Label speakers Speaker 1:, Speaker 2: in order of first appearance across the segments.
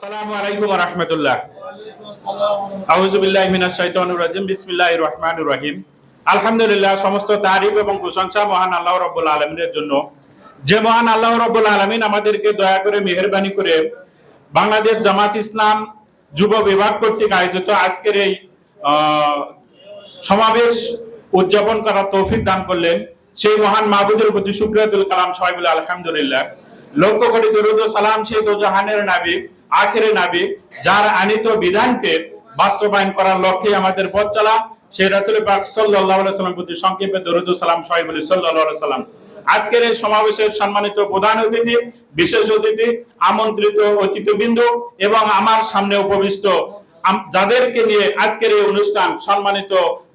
Speaker 1: আসসালামু আলাইকুম রাহমাতুল্লাহ। রাজিম। রহিম। আলহামদুলিল্লাহ, সমস্ত তারিফ এবং প্রশংসা মহান আল্লাহ জন্য। যে মহান আল্লাহ আমাদেরকে দয়া করে করে বাংলাদেশ জামাত ইসলাম যুব বিভাগ কর্তৃক আয়োজিত আজকের এই সমাবেশ উদযাপন করার তৌফিক দান করলেন সেই মহান মাহবুদের প্রতি শুক্রিয়াতুল কালাম সবাই বলে আলহামদুলিল্লাহ। লক্ষ্য করি দরুদ সালাম সেই দোজাহানের নাবি আখেরে নাবি যার আনিত বিধানকে বাস্তবায়ন করার লক্ষ্যে আমাদের পথ চলা, সেই রাসূল পাক আলাইহি সাল্লাম প্রতি সংক্ষেপে দরুদ সালাম আলাইহি সাল্লাম আজকের এই সমাবেশের সম্মানিত প্রধান অতিথি, বিশেষ অতিথি, আমন্ত্রিত অতিথিবৃন্দ এবং আমার সামনে উপবিষ্ট যাদেরকে নিয়ে আজকের এই অনুষ্ঠান সম্মানিত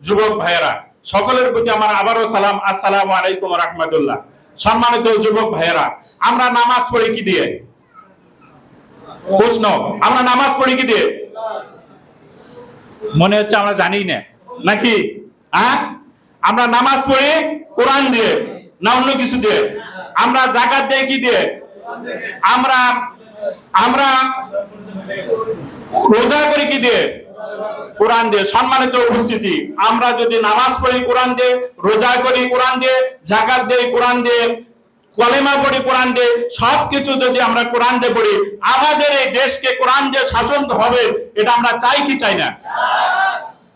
Speaker 1: যুবক ভাইয়েরা, সকলের প্রতি আমার আবারও সালাম, আসসালামু আলাইকুম রহমতুল্লাহ। সম্মানিত যুবক ভাইয়েরা, আমরা নামাজ পড়ি কি দিয়ে? প্রশ্ন, আমরা নামাজ পড়ি কি দিয়ে? মনে হচ্ছে আমরা জানি না। নাকি? হ্যাঁ? আমরা নামাজ পড়ি কোরআন দিয়ে, না অন্য কিছু দিয়ে? আমরা জাকাত দেই কি দিয়ে? আমরা আমরা রোজা করি কি দিয়ে? কোরআন দিয়ে, সম্মানিত উপস্থিতি। আমরা যদি নামাজ পড়ি কোরআন দিয়ে, রোজা করি কোরআন দিয়ে জাকাত দেই কোরআন দিয়ে কলেমা পড়ি, কোরআন দিয়ে। সবকিছু যদি আমরা কোরআন দিয়ে পড়ি, আমাদের এই দেশকে কোরআন দিয়ে শাসন হবে, এটা আমরা চাই কি চাই না?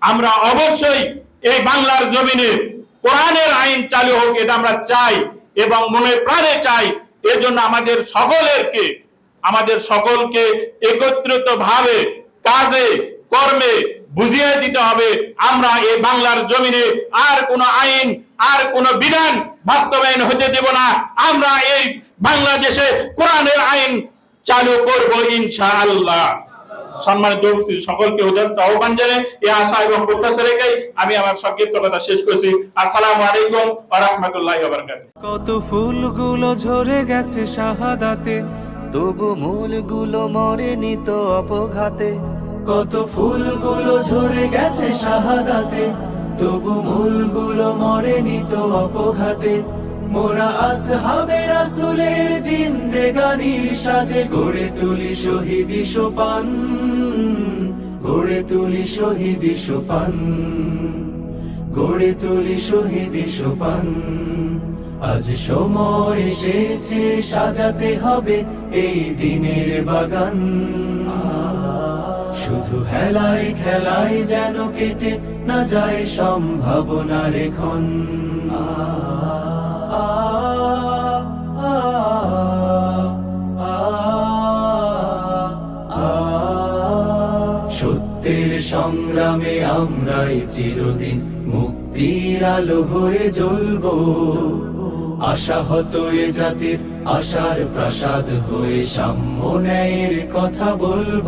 Speaker 1: আমরা অবশ্যই এই বাংলার জমিনে কোরআনের আইন চালু হোক, এটা আমরা চাই এবং মনে প্রাণে চাই। এজন্য আমাদের সকলেরকে, আমাদের সকলকে একত্রিত ভাবে কাজে, কর্মে বুঝিয়ে দিতে হবে, আমরা এই বাংলার জমিনে আর কোন আইন, আর কোন বিধান বাস্তবায়ন হতে দেব না। আমরা এই বাংলাদেশে কোরআনের আইন চালু করব ইনশাআল্লাহ। সম্মানিত উপস্থিতি, সকলকে উদারত আহ্বান জানাই। এই আশা এবং প্রত্যাশা রেখেই আমি আমার সংক্ষিপ্ত কথা শেষ করছি। আসসালামু আলাইকুম ওয়া রাহমাতুল্লাহি ওয়া বারাকাতুহু।
Speaker 2: কত ফুলগুলো ঝরে গেছে শাহাদাতে,
Speaker 3: তবু মূলগুলো মরেনি তো অপঘাতে।
Speaker 2: কত ফুলগুলো ঝরে গেছে শাহাদাতে, তবু মূলগুলো মরেনি তো অপঘাতে। মোরা আসহাবে রাসূলের জিন্দেগানির সাজে, গড়ে তুলি শহীদি সোপান, গড়ে তুলি শহীদি সোপান, গড়ে তুলি শহীদি সোপান। আজ সময় এসেছে, সাজাতে হবে এই দিনের বাগান। শুধু হেলায় খেলায় যেন কেটে না যায় সম্ভাবনার এখন সত্যের সংগ্রামে আমরাই চিরদিন মুক্তির আলো হয়ে জ্বলবো। আশাহত এ জাতির আশার প্রাসাদ হয়ে সাম্য কথা বলব।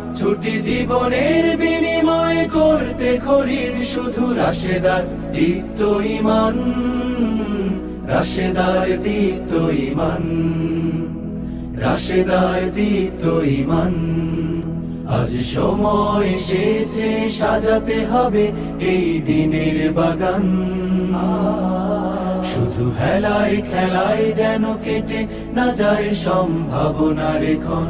Speaker 2: ছুটি জীবনের বিনিময় করতে খরিদ শুধু রাশেদার দীপ্ত ইমান, রাশেদার দীপ্ত ইমান, রাশেদার দীপ্ত ইমান। আজ সময় এসেছে, সাজাতে হবে এই দিনের বাগান। শুধু হেলায় খেলায় যেন কেটে না যায় সম্ভাবনার এখন।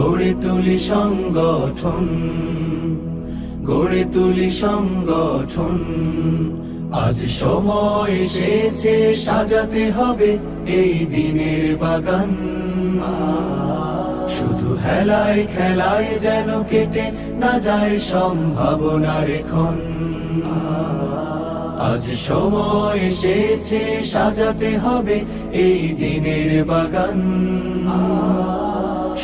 Speaker 2: গড়ে তুলি সংগঠন, গড়ে তুলি সংগঠন। আজ সময় এসেছে, সাজাতে হবে এই দিনের বাগান। শুধু হেলায় খেলায় যেন কেটে না যায় সম্ভাবনার এখন। আজ সময় এসেছে, সাজাতে হবে এই দিনের বাগান।